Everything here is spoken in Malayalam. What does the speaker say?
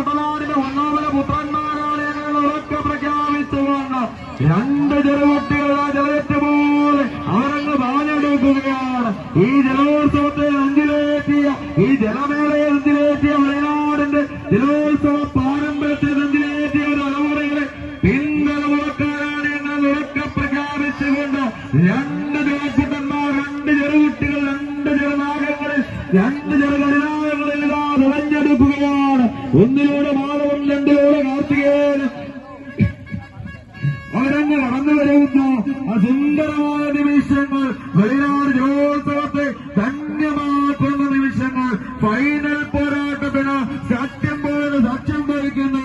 മുതലാളിന്റെ ഒന്നാമത് പുത്രന്മാരാണ് ഞങ്ങൾ ഉറക്കെ പ്രഖ്യാപിച്ചുകൊണ്ട് രണ്ട് ജലവട്ടികൾ ആ ജലയറ്റ് പോലെ അവരങ്ങ് പറഞ്ഞെടുക്കുകയാണ് ഈ ജലോത്സവത്തെ അഞ്ചിലേറ്റിയ ഈ ജലമേളയെ അഞ്ചിലേറ്റിയ വയനാടിന്റെ ജലോത്സവ പാരമ്പര്യത്തെ അഞ്ചിലേറ്റിയ തലമുറകളെ പിന്തലമുറക്കാരാണ് എന്നാൽ ഉറക്കെ പ്രഖ്യാപിച്ചുകൊണ്ട് രണ്ട് ജലക്കുട്ടന്മാർ രണ്ട് ചെറുകുട്ടികൾ രണ്ട് ചെറുനാഗങ്ങളിൽ രണ്ട് ചെറുകരുനാ നിറഞ്ഞെടുക്കുകയാണ് ഒന്നിലൂടെ മാധവൻ രണ്ടിലൂടെ കാർത്തികേയനും അവരങ്ങ് വരുന്നു. ആ സുന്ദരമായ നിമിഷങ്ങൾ വയനാട് ജോത്സവത്തെ ധന്യമാക്കുന്ന നിമിഷങ്ങൾ ഫൈനൽ പോരാട്ടത്തിന് സത്യം പോലെ സത്യം വഹിക്കുന്നു.